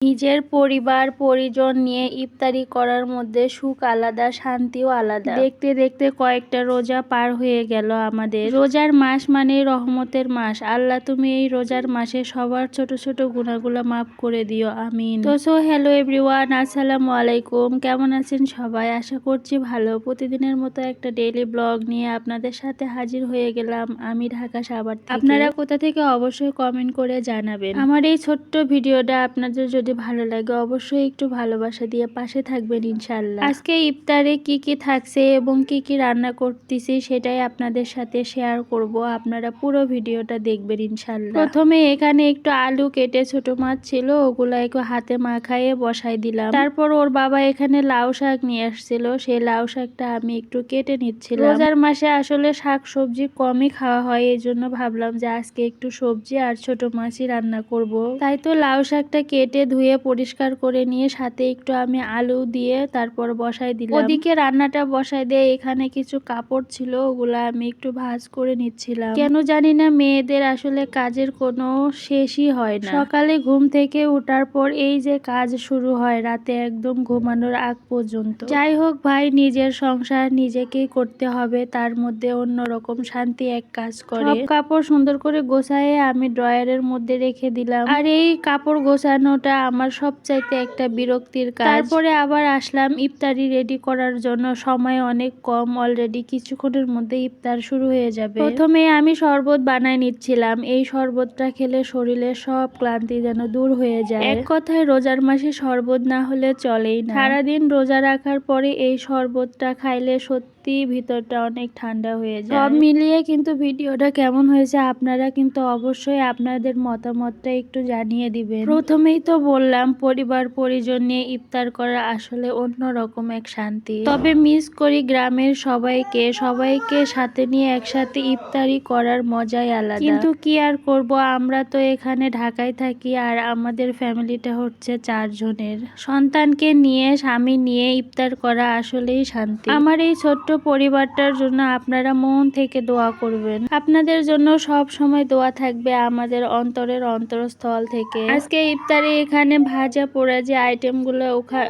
নিজের পরিবার, পরিজন নিয়ে ইফতারি করার মধ্যে সুখ আলাদা, শান্তিও আলাদা। দেখতে দেখতে কয়েকটা রোজা পার হয়ে গেল আমাদের। রোজার মাস মানে রহমতের মাস। আল্লাহ, তুমি এই রোজার মাসে সবার ছোট ছোট গুণাগুলো মাফ করে দিও। আমিন। তো সো হ্যালো এভরিওয়ান আসসালামু আলাইকুম। কেমন আছেন সবাই? আশা করছি ভালো। প্রতিদিনের মতো একটা ডেইলি ব্লগ নিয়ে আপনাদের সাথে হাজির হয়ে গেলাম আমি ঢাকা থেকে। আপনারা কোথা থেকে অবশ্যই কমেন্ট করে জানাবেন। আমার এই ছোট্ট ভিডিওটা আপনাদের যদি ভালো লাগে অবশ্যই একটু ভালোবাসা দিয়ে পাশে থাকবেন ইনশাল্লাহ আজকে ইফতারে কি কি থাকছে এবং কি কি রান্না করতেছি সেটাই আপনাদের সাথে শেয়ার করব। আপনারা পুরো ভিডিওটা দেখবেন ইনশাল্লাহ প্রথমে এখানে একটু আলু কেটে ছোট মাছ ছিল, ওগুলো একটু হাতে মাখাইয়ে বসাই দিলাম। তারপর ওর বাবা এখানে লাউ শাক নিয়ে আসছিল, সেই লাউ শাকটা আমি একটু কেটে নিচ্ছিলাম। রোজার মাসে আসলে শাক সবজি কমই খাওয়া হয় এই জন্য ভাবলাম যে আজকে একটু সবজি আর ছোট মাছই রান্না করব। তাই তো লাউ শাকটা কেটে ধুয়ে পরিষ্কার করে নিয়ে সাথে একটু আমি আলু দিয়ে তারপর বসাই দিলাম। ওদিকে রান্নাটা বসাই দিয়ে এখানে কিছু কাপড় ছিল, ওগুলা আমি একটু ভাজ করে নিচ্ছিলাম। কেন জানি না, মেয়েদের আসলে কাজের কোনো শেষই হয় না। সকালে ঘুম থেকে উঠার পর এই যে কাজ শুরু হয়, রাতে একদম ঘুমানোর আগ পর্যন্ত। যাই হোক ভাই, নিজের সংসার নিজেকেই করতে হবে, তার মধ্যে অন্যরকম শান্তি এক কাজ করে। কাপড় সুন্দর করে গোছায় আমি ড্রয়ারের মধ্যে রেখে দিলাম। আর এই কাপড় গোছানোটা আমার সবচাইতে একটা বিরক্তির কাজ। তারপরে আবার আসলাম ইফতারি রেডি করার জন্য। সময় অনেক কম অলরেডি কিছুক্ষণের মধ্যে ইফতার শুরু হয়ে যাবে। প্রথমে আমি শরবত বানায় নিচ্ছিলাম। এই শরবতটা খেলে শরীরের সব ক্লান্তি যেন দূর হয়ে যায়। এক কথায় রোজার মাসে শরবত না হলে চলেই না। সারাদিন রোজা রাখার পরে এই শরবতটা খাইলে সত্যি সত্যি ভিতরটা অনেক ঠান্ডা হয়ে যায়। সব মিলিয়ে কিন্তু ভিডিওটা কেমন হয়েছে আপনারা কিন্তু অবশ্যই আপনাদের মতামতটা একটু জানিয়ে দিবেন। প্রথমেই তো বললাম, পরিবার পরিজন নিয়ে ইফতার করা আসলে অন্যরকম এক শান্তি। তবে মিস করি গ্রামের সবাইকে সবাইকে সাথে নিয়ে একসাথে ইফতারি করার মজাই আলাদা। কিন্তু কি আর করব, আমরা তো এখানে ঢাকায় থাকি আর আমাদের ফ্যামিলিটা হচ্ছে চারজনের। সন্তানকে নিয়ে, স্বামী নিয়ে ইফতার করা আসলেই শান্তি। আমার এই ছোট্ট পরিবারটার জন্য আপনারা মন থেকে দোয়া করবেন। আপনাদের জন্য সব সময় দোয়া থাকবে আমাদের অন্তরের অন্তরস্থল থেকে। আজকে ইফতারে এখানে ভাজা পোড়া যে আইটেম আইটেমগুলো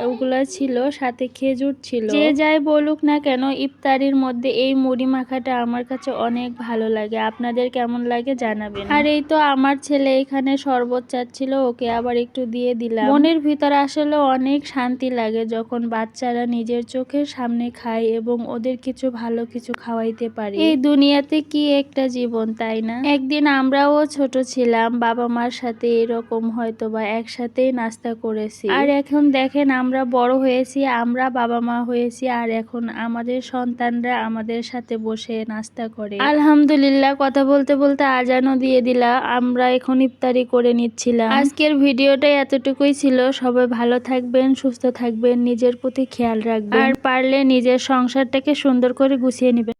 ওগুলো ছিল, সাথে খেজুর ছিল। যে যাই বলুক না কেন, ইফতারির মধ্যে এই মুড়ি মাখাটা আমার কাছে অনেক ভালো লাগে। আপনাদের কেমন লাগে জানাবেন। আর এই তো আমার ছেলে এখানে শরবত চাচ্ছিল, ওকে আবার একটু দিয়ে দিলাম। মনের ভিতরে আসলে অনেক শান্তি লাগে যখন বাচ্চারা নিজের চোখের সামনে খায় এবং ওদের কিছু ভালো কিছু খাওয়াইতে পারি। এই দুনিয়াতে কি একটা জীবন তাই না? একদিন আমরাও ছোট ছিলাম বাবা মার সাথে এরকম হয়তো বা একসাথেই নাস্তা করেছি। আর এখন দেখেন আমরা বড় হয়েছি আমরা বাবা মা হয়েছি আর এখন আমাদের সন্তানরা আমাদের সাথে বসে নাস্তা করে। আলহামদুলিল্লাহ কথা বলতে বলতে আজানও দিয়ে দিলা আমরা এখন ইফতারি করে নিচ্ছিলাম। আজকের ভিডিওটা এতটুকুই ছিল সবাই ভালো থাকবেন সুস্থ থাকবেন নিজের প্রতি খেয়াল রাখবেন। আর পারলে নিজের সংসারটাকে সুন্দর করে গুছিয়ে নেবেন